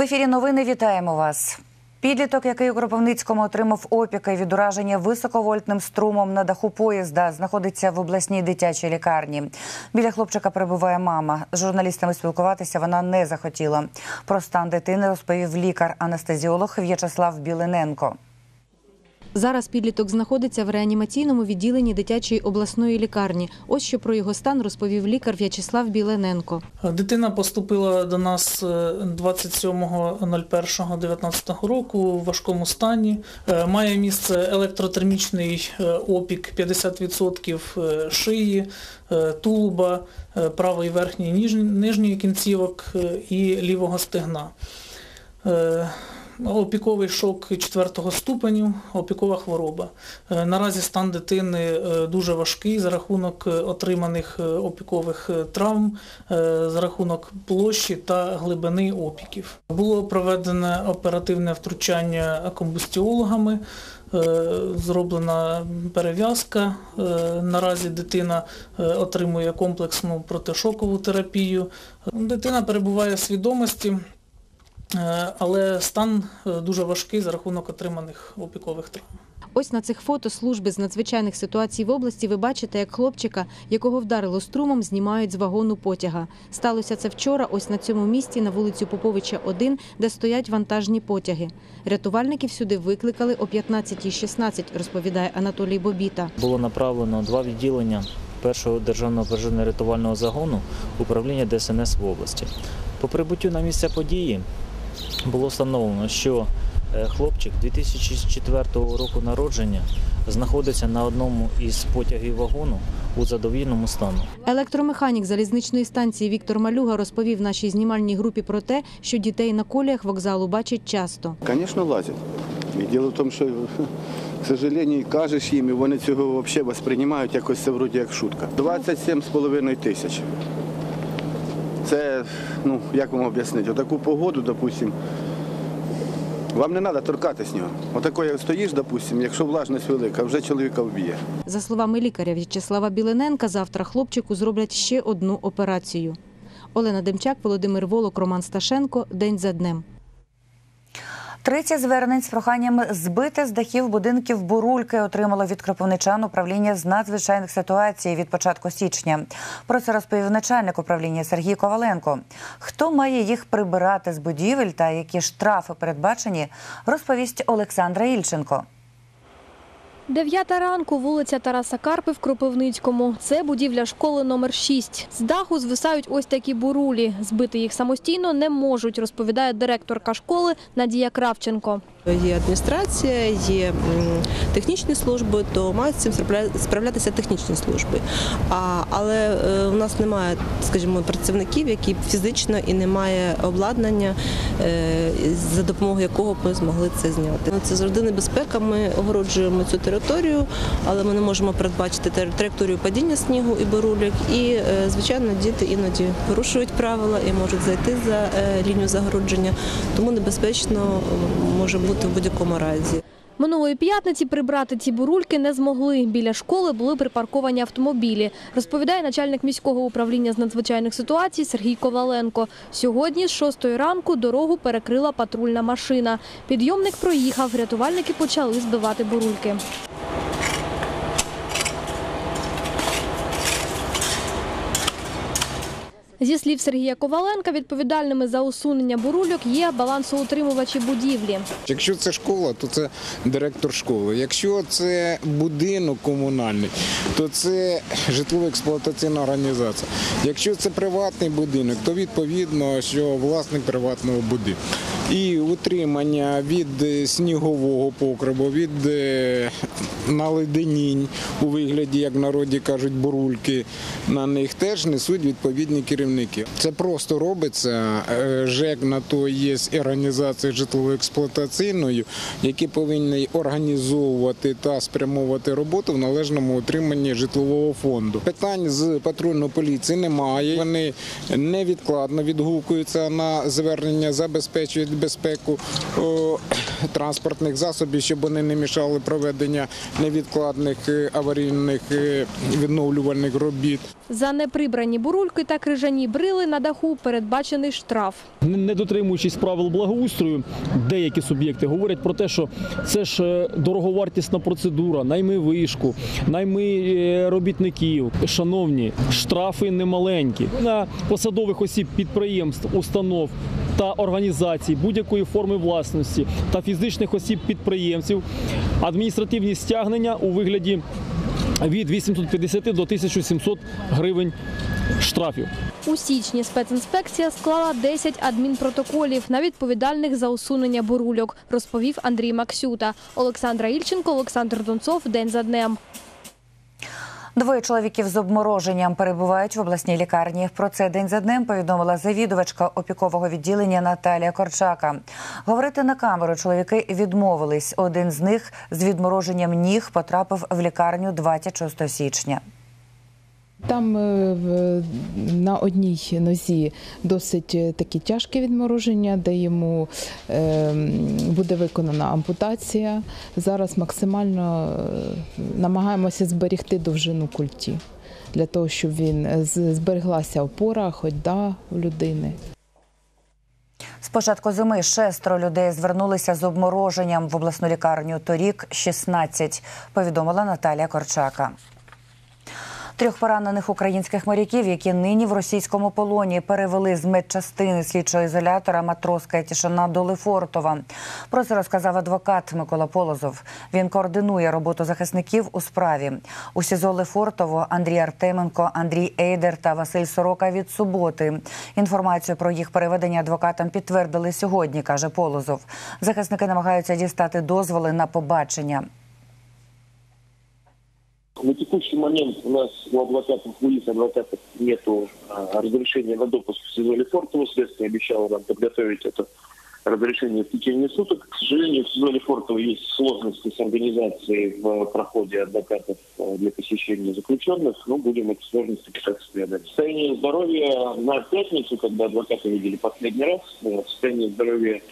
В ефірі новини вітаємо вас. Підліток, який у Кропивницькому отримав опіки від ураження високовольтним струмом на даху поїзда, знаходиться в обласній дитячій лікарні. Біля хлопчика перебуває мама. З журналістами спілкуватися вона не захотіла. Про стан дитини розповів лікар-анестезіолог В'ячеслав Білиненко. Зараз підліток знаходиться в реанімаційному відділенні дитячої обласної лікарні. Ось що про його стан розповів лікар В'ячеслав Білененко. Дитина поступила до нас е, 27.01.19 року у важкому стані. Е, Має місце електротермічний е, опік 50% е, шиї, е, тулуба, е, правої верхньої нижньої кінцівок е, і лівого стегна. Опіковий шок 4 ступеню, опікова хвороба. Е, Наразі стан дитини е, дуже важкий за рахунок е, отриманих опікових травм, за рахунок площі та глибини опіків. Було проведене оперативне втручання комбустіологами, зроблена перев'язка. Наразі дитина отримує комплексну протишокову терапію. Дитина перебуває в свідомості. Е, Але стан е, дуже важкий за рахунок отриманих опікових травм. Ось на цих фото служби з надзвичайних ситуацій в області ви бачите, як хлопчика, якого вдарило струмом, знімають з вагону потяга. Сталося це вчора, ось на цьому місці, на вулицю Поповича 1, де стоять вантажні потяги. Рятувальників сюди викликали о 15.16, розповідає Анатолій Бобіта. було направлено два відділення першого державного пожежно-рятувального загону управління ДСНС в області. По прибуттю на місце події було встановлено, що е, хлопчик 2004 року народження знаходиться на одному із потягів вагону у задовільному стану. Електромеханік залізничної станції Віктор Малюга розповів нашій знімальній групі про те, що дітей на коліях вокзалу бачать часто. Звісно, лазять. І діло в тому, що, к сожалению, кажеш їм, і вони цього взагалі сприймають якось це вроді як шутка. 27,5 тисяч. Це, ну, як вам об'яснити, отаку погоду, допустимо, вам не треба торкатись нього. Отако, як стоїш, допустимо, якщо влажність велика, вже чоловіка вб'є. За словами лікаря В'ячеслава Білененка, завтра хлопчику зроблять ще одну операцію. Олена Демчак, Володимир Волок, Роман Сташенко. День за днем. 30 звернень з проханням збити з дахів будинків бурульки отримало від кропивничан управління з надзвичайних ситуацій від початку січня. Про це розповів начальник управління Сергій Коваленко. Хто має їх прибирати з будівель та які штрафи передбачені, розповість Олександра Ільченко. Дев'ята ранку, вулиця Тараса Карпи в Кропивницькому. Це будівля школи номер 6. З даху звисають ось такі бурулі. Збити їх самостійно не можуть, розповідає директорка школи Надія Кравченко. Є адміністрація, є технічні служби, то мають з цим справлятися технічні служби. А, але е, у нас немає, скажімо, працівників, які фізично і немає обладнання, е, за допомогою якого ми змогли це зняти. Ну, Це завжди небезпека. Ми огороджуємо цю територію, але ми не можемо передбачити траєкторію падіння снігу і бурулік. І, е, звичайно, діти іноді порушують правила і можуть зайти за е, лінію загородження, тому небезпечно е, може бути в будь-якому разі. Минулої п'ятниці прибрати ці бурульки не змогли. Біля школи були припарковані автомобілі, розповідає начальник міського управління з надзвичайних ситуацій Сергій Коваленко. Сьогодні з шостої ранку дорогу перекрила патрульна машина. Підйомник проїхав, рятувальники почали збивати бурульки. Зі слів Сергія Коваленка, відповідальними за усунення бурульок є балансоутримувачі будівлі. Якщо це школа, то це директор школи. Якщо це будинок комунальний, то це житлово-експлуатаційна організація. Якщо це приватний будинок, то відповідно, що власник приватного будинку. І утримання від е, снігового покриву, від е, наледенінь у вигляді, як народі кажуть, бурульки на них теж несуть відповідні керівники. Це просто робиться. Е, ЖЕК на то є і організація житлово-експлуатаційною, які повинні організовувати та спрямовувати роботу в належному утриманні житлового фонду. Питань з патрульної поліції немає. Вони невідкладно відгукуються на звернення, забезпечують безпеку транспортних засобів, щоб вони не мішали проведення невідкладних е, аварійних е, відновлювальних робіт. За неприбрані бурульки та крижані водяні брили на даху передбачений штраф. Не не дотримуючись правил благоустрою, деякі суб'єкти говорять про те, що це ж е, дороговартісна процедура, найми вишку, найми е, робітників. Шановні, штрафи немаленькі на посадових осіб підприємств, установ та організацій будь-якої форми власності та фізичних осіб підприємців. Адміністративні стягнення у вигляді від 850 до 1700 гривень штрафів. У січні спецінспекція склала 10 адмінпротоколів на відповідальних за усунення бурульок, розповів Андрій Максюта. Олександра Ільченко, Олександр Донцов. День за днем. Двоє чоловіків з обмороженням перебувають в обласній лікарні. Про це день за днем повідомила завідувачка опікового відділення Наталія Корчака. Говорити на камеру чоловіки відмовились. Один з них з відмороженням ніг потрапив в лікарню 26 січня. Там е, на одній нозі досить е, такі тяжкі відмороження, де йому е, буде виконана ампутація. Зараз максимально е, намагаємося зберегти довжину культі для того, щоб він збереглася опора, ходьба у людини. З початку зими шестеро людей звернулися з обмороженням в обласну лікарню. Торік 16, повідомила Наталія Корчака. Трьох поранених українських моряків, які нині в російському полоні перевели з медчастини слідчого ізолятора Матроска Тішина до Лефортова. Про це розказав адвокат Микола Полозов. Він координує роботу захисників у справі. У СІЗО Лефортово Андрій Артеменко, Андрій Ейдер та Василь Сорока від суботи. Інформацію про їх переведення адвокатам підтвердили сьогодні, каже Полозов. Захисники намагаються дістати дозволи на побачення. На текущий момент у нас у адвокатов, у лиц адвокатов нету а, разрешения на допуск в СИЗО Лефортово. Следствие обещало нам подготовить это разрешение в течение суток. К сожалению, в СИЗО Лефортово есть сложности с организацией в проходе адвокатов а, для посещения заключенных, но будем эти сложности пытаться преодолеть. Состояние здоровья на пятницу, когда адвокаты видели последний раз, э, состояние здоровья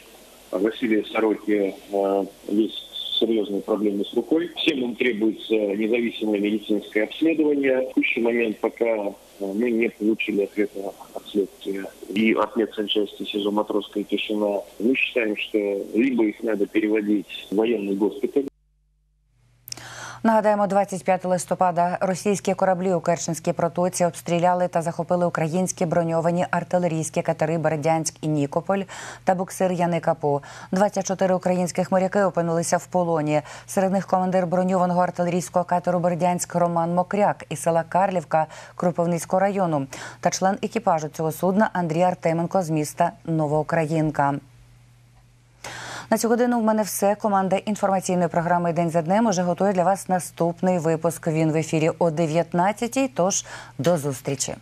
Василия Сороки э, есть серьезные проблемы с рукой. Всем им требуется независимое медицинское обследование. В текущий момент пока э, мы не получили ответа от следствия и от медсанчасти СИЗО Матросская тишина. Мы считаем, что либо их надо переводить в военный госпиталь, Нагадаємо, 25 листопада російські кораблі у Керченській протоці обстріляли та захопили українські броньовані артилерійські катери Бердянськ і Нікополь та буксир Яникапу. 24 українських моряки опинилися в полоні. Серед них командир броньованого артилерійського катеру Бердянськ Роман Мокряк із села Карлівка Кропивницького району та член екіпажу цього судна Андрій Артеменко з міста Новоукраїнка. На цю годину в мене все. Команда інформаційної програми День за днем уже готує для вас наступний випуск. Він в ефірі о 19-й, Тож до зустрічі.